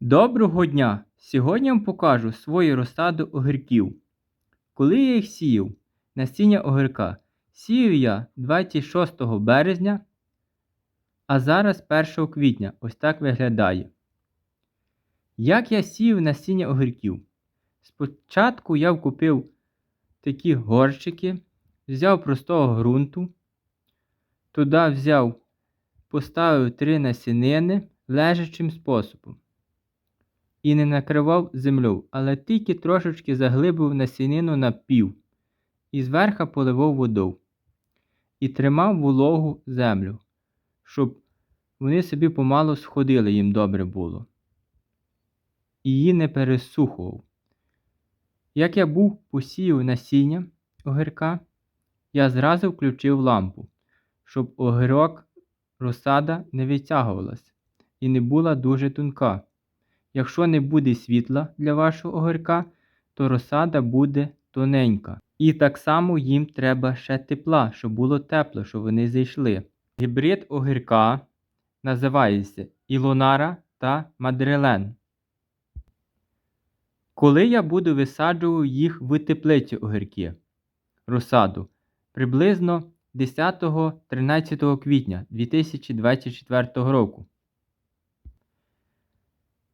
Доброго дня! Сьогодні вам покажу свою розсаду огірків. Коли я їх сіяв, насіння огірка, сіяв я 26 березня, а зараз 1 квітня. Ось так виглядає. Як я сіяв насіння огірків? Спочатку я купив такі горщики, взяв простого ґрунту, туди взяв, поставив три насінини лежачим способом і не накривав землю, але тільки трошечки заглибив насінину на пів і зверха поливав водою. І тримав вологу землю, щоб вони собі помало сходили, їм добре було. І її не пересухував. Як я був посіяв насіння огірка, я зразу включив лампу, щоб огірок розсада не витягувалась і не була дуже тонка. Якщо не буде світла для вашого огірка, то розсада буде тоненька. І так само їм треба ще тепла, щоб було тепло, щоб вони зайшли. Гібрид огірка називається Ілонара та Мадрилен. Коли я буду висаджувати їх в теплиці огірки, розсаду, приблизно 10-13 квітня 2024 року.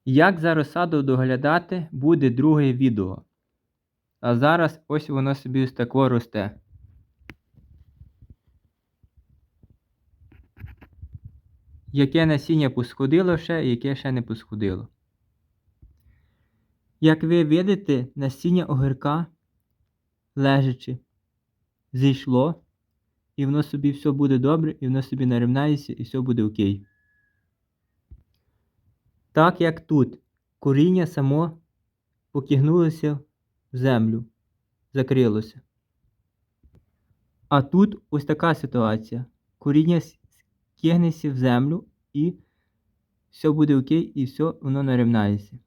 Як за розсаду доглядати, буде друге відео. А зараз ось воно собі ось тако росте. Яке насіння посходило ще, яке ще не посходило. Як ви видите, насіння огірка лежачи, зійшло, і воно собі все буде добре, і воно собі нарівнається, і все буде окей. Так як тут коріння само покигнулося в землю, закрилося. А тут ось така ситуація. Коріння кигнеться в землю і все буде окей, і все воно нарівнається.